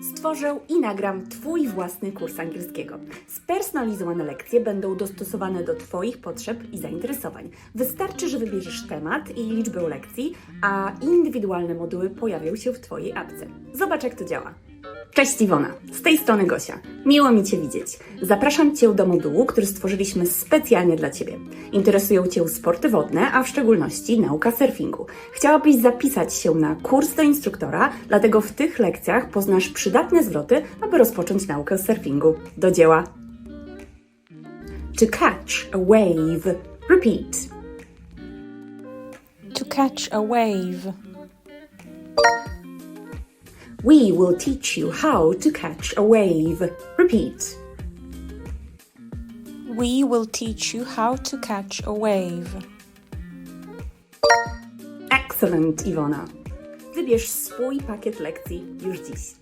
Stworzę i nagram Twój własny kurs angielskiego. Spersonalizowane lekcje będą dostosowane do Twoich potrzeb i zainteresowań. Wystarczy, że wybierzesz temat i liczbę lekcji, a indywidualne moduły pojawią się w Twojej apce. Zobacz, jak to działa. Cześć Iwona, z tej strony Gosia. Miło mi Cię widzieć. Zapraszam Cię do modułu, który stworzyliśmy specjalnie dla Ciebie. Interesują Cię sporty wodne, a w szczególności nauka surfingu. Chciałabyś zapisać się na kurs do instruktora, dlatego w tych lekcjach poznasz przydatne zwroty, aby rozpocząć naukę surfingu. Do dzieła! To catch a wave. Repeat. To catch a wave. We will teach you how to catch a wave. Repeat. We will teach you how to catch a wave. Excellent, Iwona. Wybierz swój pakiet lekcji już dziś.